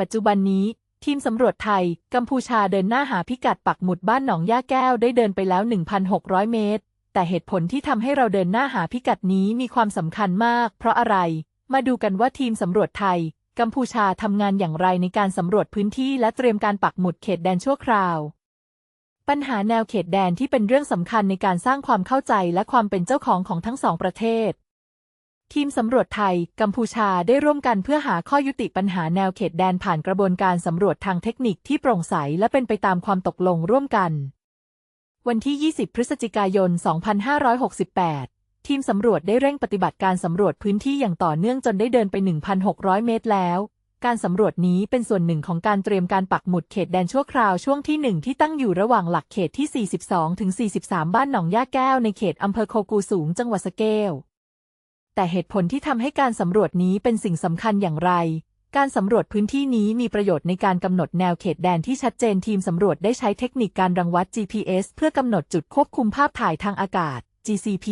ปัจจุบันนี้ ทีมสำรวจไทย กัมพูชาเดินหน้าหาพิกัดปักหมุดบ้านหนองย่าแก้วได้เดินไปแล้ว 1,600 เมตร แต่เหตุผลที่ทำให้เราเดินหน้าหาพิกัดนี้มีความสำคัญมาก เพราะอะไร มาดูกันว่าทีมสำรวจไทย กัมพูชาทำงานอย่างไรในการสำรวจพื้นที่และเตรียมการปักหมุดเขตแดนชั่วคราวปัญหาแนวเขตแดนที่เป็นเรื่องสำคัญในการสร้างความเข้าใจและความเป็นเจ้าของของทั้งสองประเทศ ทีมสำรวจไทย กัมพูชาได้ร่วมกันเพื่อหาข้อยุติปัญหาแนวเขตแดนผ่านกระบวนการสำรวจทางเทคนิคที่โปร่งใสและเป็นไปตามความตกลงร่วมกัน วันที่ 20 พฤศจิกายน 2568 ทีมสำรวจได้เร่งปฏิบัติการสำรวจพื้นที่อย่างต่อเนื่องจนได้เดินไป 1,600 เมตรแล้ว การสำรวจนี้เป็นส่วนหนึ่งของการเตรียมการปักหมุดเขตแดนชั่วคราวช่วงที่ 1 ที่ตั้งอยู่ระหว่างหลักเขตที่ 42-43 บ้านหนองย่าแก้วในเขตอำเภอโคกูสูงจังหวัดสะแก้ว แต่เหตุผลที่ทำให้การสำรวจนี้เป็นสิ่งสำคัญอย่างไร การสำรวจพื้นที่นี้มีประโยชน์ในการกำหนดแนวเขตแดนที่ชัดเจนทีมสำรวจได้ใช้เทคนิคการรังวัด GPS เพื่อกำหนดจุดควบคุมภาพถ่ายทางอากาศ GCP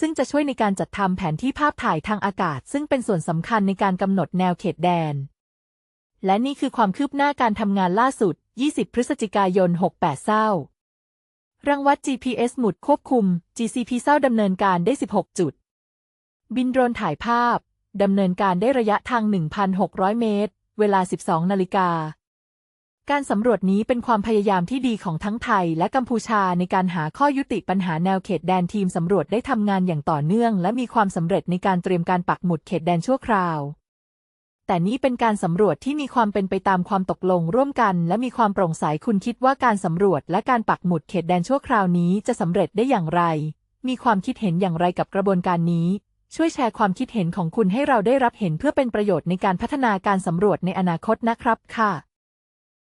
ซึ่งจะช่วยในการจัดทำแผนที่ภาพถ่ายทางอากาศ ซึ่งเป็นส่วนสำคัญในการกำหนดแนวเขตแดน และนี่คือความคืบหน้าการทำงานล่าสุด 20 พฤศจิกายน 68 เศร้า รังวัด GPS หมุดควบคุม GCP เศร้าดำเนินการได้ 16 จุด บินโดรนถ่ายภาพ ดำเนินการได้ระยะทาง 1,600 เมตร เวลา 12 นาฬิกา การสำรวจนี้เป็นความพยายามที่ดีของทั้งไทยและกัมพูชาในการหาข้อยุติปัญหาแนวเขตแดนทีมสำรวจได้ทำงานอย่างต่อเนื่อง และมีความสำเร็จในการเตรียมการปักหมุดเขตแดนชั่วคราว แต่นี้เป็นการสำรวจที่มีความเป็นไปตามความตกลงร่วมกัน และมีความโปร่งใสคุณคิดว่าการสำรวจและการปักหมุดเขตแดนชั่วคราวนี้จะสำเร็จได้อย่างไร มีความคิดเห็นอย่างไรกับกระบวนการนี้ ช่วยแชร์ความคิดเห็นของคุณให้เราได้รับเห็นเพื่อเป็นประโยชน์ในการพัฒนาการสำรวจในอนาคตนะครับค่ะ